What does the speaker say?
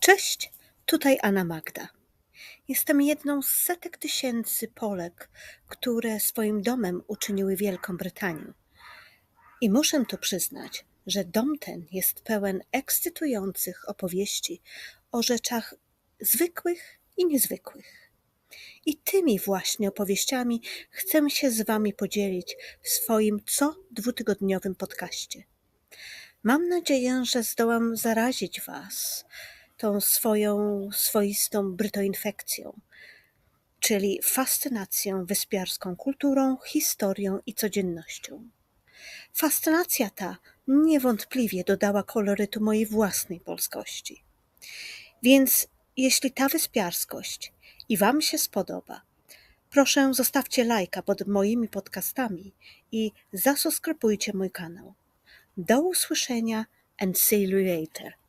Cześć, tutaj Anna Magda. Jestem jedną z setek tysięcy Polek, które swoim domem uczyniły Wielką Brytanię. I muszę tu przyznać, że dom ten jest pełen ekscytujących opowieści o rzeczach zwykłych i niezwykłych. I tymi właśnie opowieściami chcę się z Wami podzielić w swoim co dwutygodniowym podcaście. Mam nadzieję, że zdołam zarazić Was tą swoją swoistą brytoinfekcją, czyli fascynacją wyspiarską kulturą, historią i codziennością. Fascynacja ta niewątpliwie dodała kolorytu mojej własnej polskości. Więc jeśli ta wyspiarskość i Wam się spodoba, proszę zostawcie lajka pod moimi podcastami i zasubskrybujcie mój kanał. Do usłyszenia and see you later.